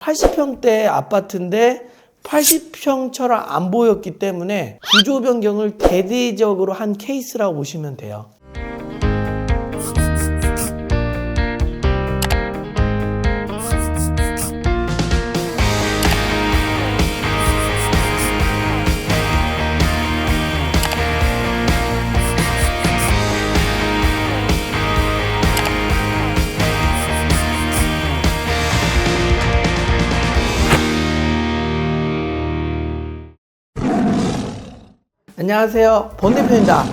80평대 아파트인데 80평처럼 안 보였기 때문에 구조 변경을 대대적으로 한 케이스라고 보시면 돼요. 안녕하세요. 본 대표입니다.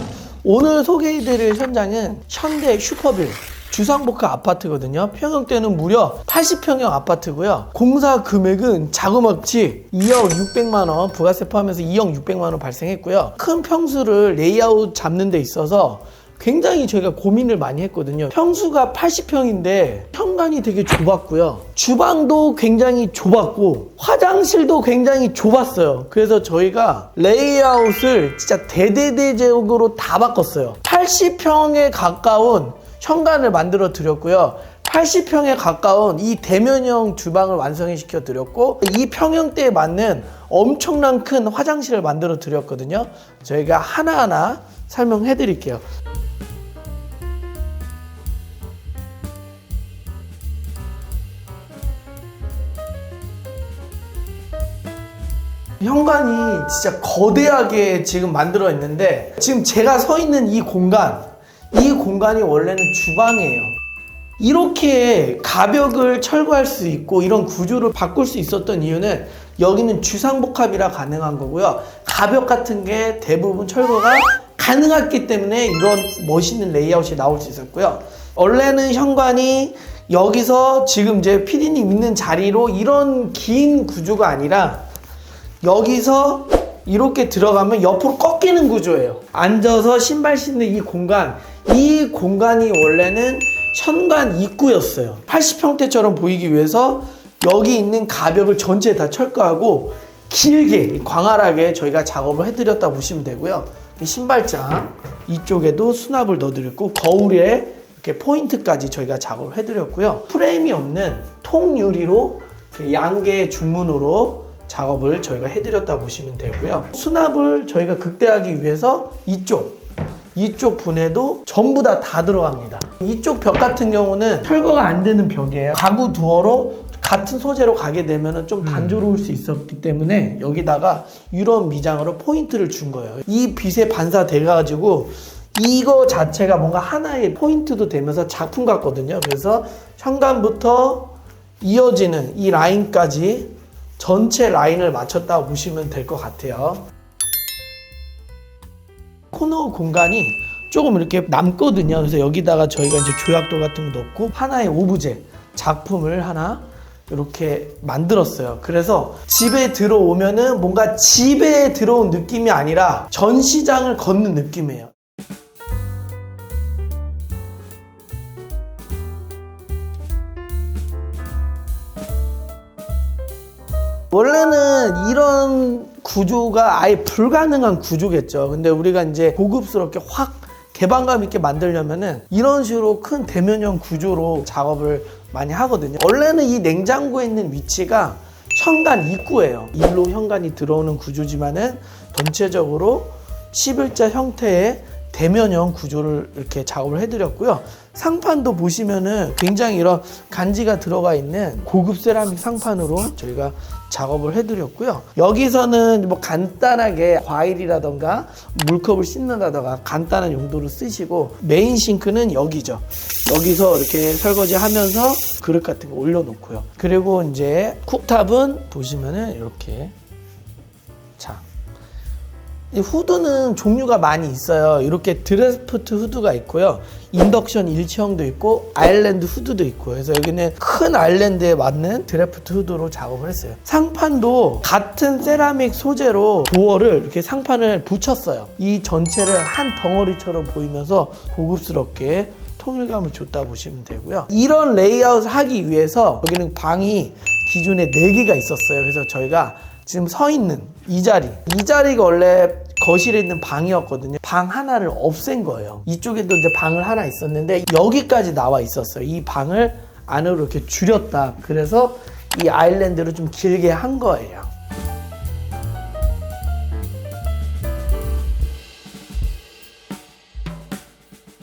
오늘 소개해드릴 현장은 현대 슈퍼빌 주상복합 아파트거든요. 평형대는 무려 80평형 아파트고요. 공사 금액은 자그마치 2억 600만 원, 부가세 포함해서 2억 600만 원 발생했고요. 큰 평수를 레이아웃 잡는 데 있어서 굉장히 저희가 고민을 많이 했거든요. 평수가 80평인데 현관이 되게 좁았고요. 주방도 굉장히 좁았고 화장실도 굉장히 좁았어요. 그래서 저희가 레이아웃을 진짜 대대대적으로 다 바꿨어요. 80평에 가까운 현관을 만들어 드렸고요. 80평에 가까운 이 대면형 주방을 완성시켜 드렸고 이 평형대에 맞는 엄청난 큰 화장실을 만들어 드렸거든요. 저희가 하나하나 설명해 드릴게요. 현관이 진짜 거대하게 지금 만들어 있는데 지금 제가 서 있는 이 공간 이 공간이 원래는 주방이에요. 이렇게 가벽을 철거할 수 있고 이런 구조를 바꿀 수 있었던 이유는 여기는 주상복합이라 가능한 거고요. 가벽 같은 게 대부분 철거가 가능했기 때문에 이런 멋있는 레이아웃이 나올 수 있었고요. 원래는 현관이 여기서 지금 이제 피디님 있는 자리로 이런 긴 구조가 아니라 여기서 이렇게 들어가면 옆으로 꺾이는 구조예요. 앉아서 신발 신는 이 공간, 이 공간이 원래는 현관 입구였어요. 80평대처럼 보이기 위해서 여기 있는 가벽을 전체 다 철거하고 길게 광활하게 저희가 작업을 해드렸다 보시면 되고요. 이 신발장 이쪽에도 수납을 넣어드렸고 거울에 이렇게 포인트까지 저희가 작업을 해드렸고요. 프레임이 없는 통유리로 그 양계 중문으로 작업을 저희가 해드렸다 보시면 되고요. 수납을 저희가 극대화하기 위해서 이쪽 이쪽 분에도 전부 다 다 들어갑니다. 이쪽 벽 같은 경우는 철거가 안 되는 벽이에요. 가구 두어로 같은 소재로 가게 되면 좀 단조로울 수 있었기 때문에 여기다가 유럽 미장으로 포인트를 준 거예요. 이 빛에 반사돼가지고 이거 자체가 뭔가 하나의 포인트도 되면서 작품 같거든요. 그래서 현관부터 이어지는 이 라인까지 전체 라인을 맞췄다고 보시면 될 것 같아요. 코너 공간이 조금 이렇게 남거든요. 그래서 여기다가 저희가 이제 조약도 같은 거 넣고 하나의 오브제 작품을 하나 이렇게 만들었어요. 그래서 집에 들어오면은 뭔가 집에 들어온 느낌이 아니라 전시장을 걷는 느낌이에요. 원래는 이런 구조가 아예 불가능한 구조겠죠. 근데 우리가 이제 고급스럽게 확 개방감 있게 만들려면은 이런 식으로 큰 대면형 구조로 작업을 많이 하거든요. 원래는 이 냉장고에 있는 위치가 현관 입구예요. 일로 현관이 들어오는 구조지만은 전체적으로 11자 형태의 대면형 구조를 이렇게 작업을 해드렸고요. 상판도 보시면은 굉장히 이런 간지가 들어가 있는 고급 세라믹 상판으로 저희가 작업을 해드렸고요. 여기서는 뭐 간단하게 과일이라던가 물컵을 씻는다던가 간단한 용도로 쓰시고 메인 싱크는 여기죠. 여기서 이렇게 설거지 하면서 그릇 같은 거 올려놓고요. 그리고 이제 쿡탑은 보시면은 이렇게 후드는 종류가 많이 있어요. 이렇게 드래프트 후드가 있고요. 인덕션 일체형도 있고 아일랜드 후드도 있고 그래서 여기는 큰 아일랜드에 맞는 드래프트 후드로 작업을 했어요. 상판도 같은 세라믹 소재로 도어를 이렇게 상판을 붙였어요. 이 전체를 한 덩어리처럼 보이면서 고급스럽게 통일감을 줬다 보시면 되고요. 이런 레이아웃을 하기 위해서 여기는 방이 기존에 4개가 있었어요. 그래서 저희가 지금 서 있는 이 자리. 이 자리가 원래 거실에 있는 방이었거든요. 방 하나를 없앤 거예요. 이쪽에도 이제 방을 하나 있었는데 여기까지 나와 있었어요. 이 방을 안으로 이렇게 줄였다. 그래서 이 아일랜드를 좀 길게 한 거예요.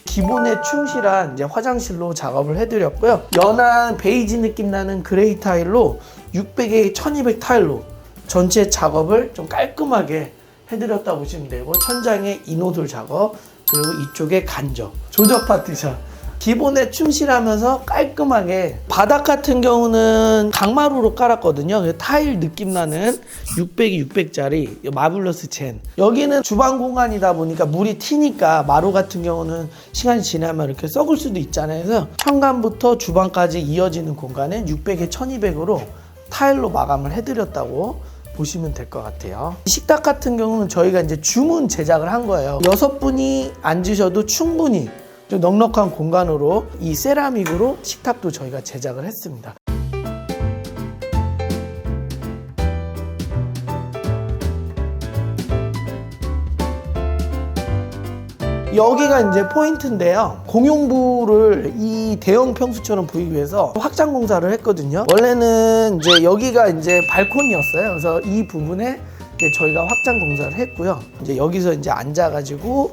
기본에 충실한 이제 화장실로 작업을 해드렸고요. 연한 베이지 느낌 나는 그레이 타일로 600에 1200 타일로 전체 작업을 좀 깔끔하게 해드렸다 보시면 되고 천장에 이노돌 작업 그리고 이쪽에 간접 조적 파티션. 기본에 충실하면서 깔끔하게. 바닥 같은 경우는 강마루로 깔았거든요. 그 타일 느낌 나는 600이 600짜리 마블러스 젠 여기는 주방 공간이다 보니까 물이 튀니까 마루 같은 경우는 시간이 지나면 이렇게 썩을 수도 있잖아요. 그래서 현관부터 주방까지 이어지는 공간은 600에 1200으로 타일로 마감을 해드렸다고 보시면 될 것 같아요. 식탁 같은 경우는 저희가 이제 주문 제작을 한 거예요. 여섯 분이 앉으셔도 충분히 좀 넉넉한 공간으로 이 세라믹으로 식탁도 저희가 제작을 했습니다. 여기가 이제 포인트인데요. 공용부를 이 대형 평수처럼 보이기 위해서 확장 공사를 했거든요. 원래는 이제 여기가 이제 발코니였어요. 그래서 이 부분에 이제 저희가 확장 공사를 했고요. 이제 여기서 이제 앉아가지고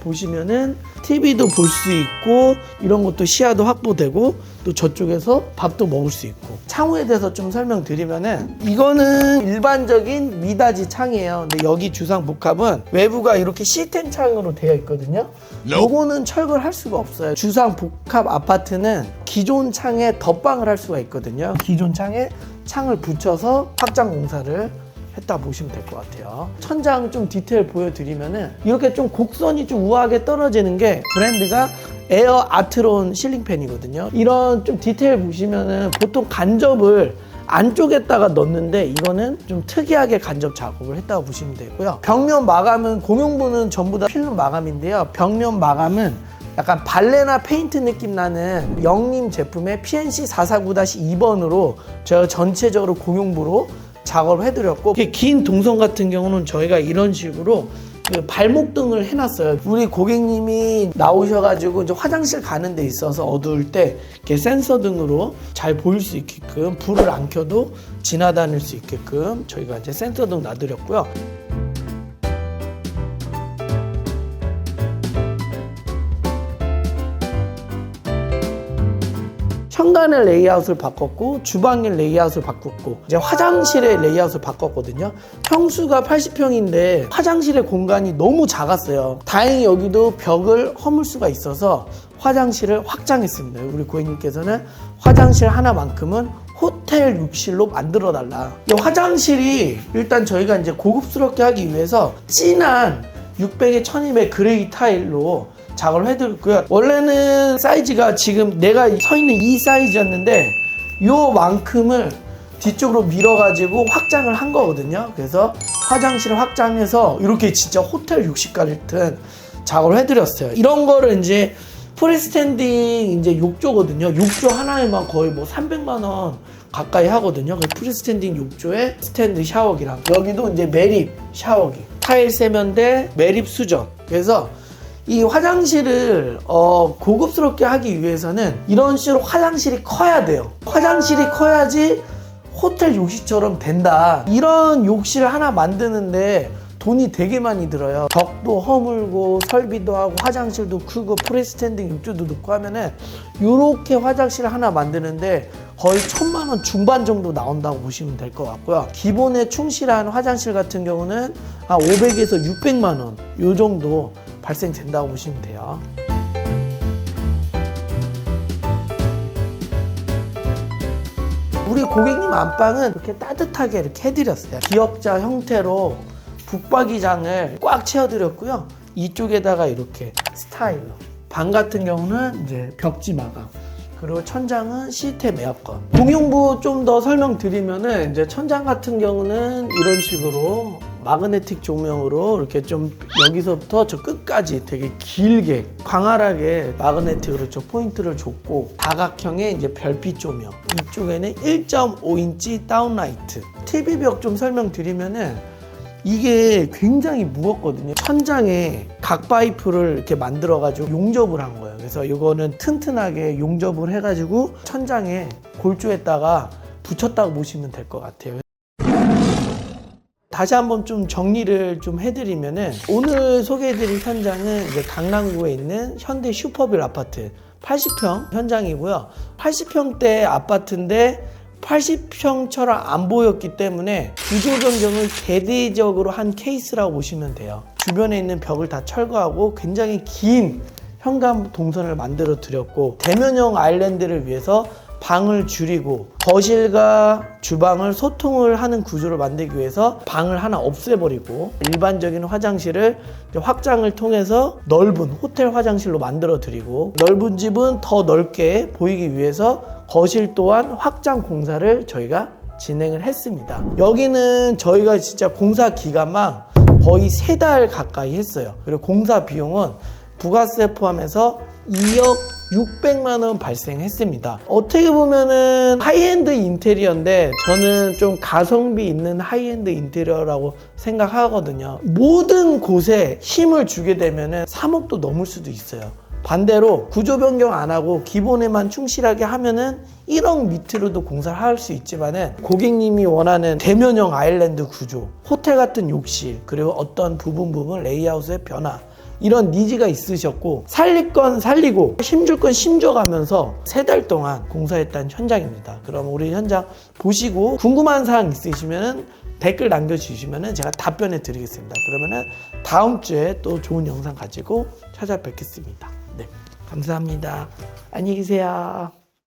보시면은 TV도 볼 수 있고 이런 것도 시야도 확보되고 또 저쪽에서 밥도 먹을 수 있고 창호에 대해서 좀 설명드리면은 이거는 일반적인 미닫이 창이에요. 근데 여기 주상 복합은 외부가 이렇게 시텐 창으로 되어 있거든요. 요거는 철거를 할 수가 없어요. 주상 복합 아파트는 기존 창에 덧방을 할 수가 있거든요. 기존 창에 창을 붙여서 확장 공사를 했다 보시면 될 것 같아요. 천장 좀 디테일 보여드리면은 이렇게 좀 곡선이 좀 우아하게 떨어지는 게 브랜드가 에어 아트론 실링팬이거든요. 이런 좀 디테일 보시면은 보통 간접을 안쪽에다가 넣는데 이거는 좀 특이하게 간접 작업을 했다고 보시면 되고요. 벽면 마감은 공용부는 전부 다 필름 마감인데요. 벽면 마감은 약간 발레나 페인트 느낌 나는 영림 제품의 PNC 449-2번으로 제가 전체적으로 공용부로 작업을 해드렸고 긴 동선 같은 경우는 저희가 이런 식으로 그 발목 등을 해놨어요. 우리 고객님이 나오셔가지고 이제 화장실 가는 데 있어서 어두울 때 이렇게 센서 등으로 잘 보일 수 있게끔 불을 안 켜도 지나다닐 수 있게끔 저희가 이제 센서 등 놔드렸고요. 현관의 레이아웃을 바꿨고 주방의 레이아웃을 바꿨고 이제 화장실의 레이아웃을 바꿨거든요. 평수가 80평인데 화장실의 공간이 너무 작았어요. 다행히 여기도 벽을 허물 수가 있어서 화장실을 확장했습니다. 우리 고객님께서는 화장실 하나만큼은 호텔 욕실로 만들어 달라. 이 화장실이 일단 저희가 이제 고급스럽게 하기 위해서 진한 600에 1200 그레이 타일로 작업을 해드렸고요. 원래는 사이즈가 지금 내가 서 있는 이 사이즈였는데 요만큼을 뒤쪽으로 밀어가지고 확장을 한 거거든요. 그래서 화장실을 확장해서 이렇게 진짜 호텔 욕실 같은 작업을 해드렸어요. 이런 거를 이제 프리스탠딩 이제 욕조거든요. 욕조 하나에만 거의 뭐 300만 원 가까이 하거든요. 그 프리스탠딩 욕조에 스탠드 샤워기랑 여기도 이제 매립 샤워기, 타일 세면대, 매립 수전. 그래서 이 화장실을 어, 고급스럽게 하기 위해서는 이런 식으로 화장실이 커야 돼요. 화장실이 커야지 호텔 욕실처럼 된다. 이런 욕실을 하나 만드는데 돈이 되게 많이 들어요. 벽도 허물고 설비도 하고 화장실도 크고 프리스탠딩 욕조도 넣고 하면은 이렇게 화장실을 하나 만드는데 거의 천만 원 중반 정도 나온다고 보시면 될 것 같고요. 기본에 충실한 화장실 같은 경우는 한 500에서 600만 원 요 정도 발생된다고 보시면 돼요. 우리 고객님 안방은 이렇게 따뜻하게 이렇게 해드렸어요. 기역자 형태로 북박이장을 꽉 채워드렸고요. 이쪽에다가 이렇게 스타일로. 방 같은 경우는 이제 벽지 마감. 그리고 천장은 시스템 에어컨. 공용부 좀 더 설명드리면은 이제 천장 같은 경우는 이런 식으로 마그네틱 조명으로 이렇게 좀 여기서부터 저 끝까지 되게 길게 광활하게 마그네틱으로 저 포인트를 줬고 다각형의 이제 별빛 조명 이쪽에는 1.5인치 다운라이트 TV 벽 좀 설명드리면은 이게 굉장히 무겁거든요. 천장에 각 파이프를 이렇게 만들어가지고 용접을 한 거예요. 그래서 이거는 튼튼하게 용접을 해가지고 천장에 골조에다가 붙였다고 보시면 될 것 같아요. 다시 한번 좀 정리를 좀 해드리면은 오늘 소개해드릴 현장은 이제 강남구에 있는 현대 슈퍼빌 아파트 80평 현장이고요. 80평대 아파트인데 80평처럼 안 보였기 때문에 구조 변경을 대대적으로 한 케이스라고 보시면 돼요. 주변에 있는 벽을 다 철거하고 굉장히 긴 현관 동선을 만들어 드렸고 대면형 아일랜드를 위해서 방을 줄이고 거실과 주방을 소통을 하는 구조를 만들기 위해서 방을 하나 없애버리고 일반적인 화장실을 확장을 통해서 넓은 호텔 화장실로 만들어 드리고 넓은 집은 더 넓게 보이기 위해서 거실 또한 확장 공사를 저희가 진행을 했습니다. 여기는 저희가 진짜 공사 기간만 거의 세 달 가까이 했어요. 그리고 공사 비용은 부가세 포함해서 2억 600만 원 발생했습니다. 어떻게 보면은 하이엔드 인테리어인데 저는 좀 가성비 있는 하이엔드 인테리어라고 생각하거든요. 모든 곳에 힘을 주게 되면은 3억도 넘을 수도 있어요. 반대로 구조 변경 안 하고 기본에만 충실하게 하면은 1억 밑으로도 공사를 할 수 있지만은 고객님이 원하는 대면형 아일랜드 구조, 호텔 같은 욕실, 그리고 어떤 부분 부분 레이아웃의 변화 이런 니즈가 있으셨고 살릴 건 살리고 힘줄 건 힘줘가면서 세 달 동안 공사했던 현장입니다. 그럼 우리 현장 보시고 궁금한 사항 있으시면 댓글 남겨주시면 제가 답변해 드리겠습니다. 그러면은 다음 주에 또 좋은 영상 가지고 찾아뵙겠습니다. 네, 감사합니다. 안녕히 계세요.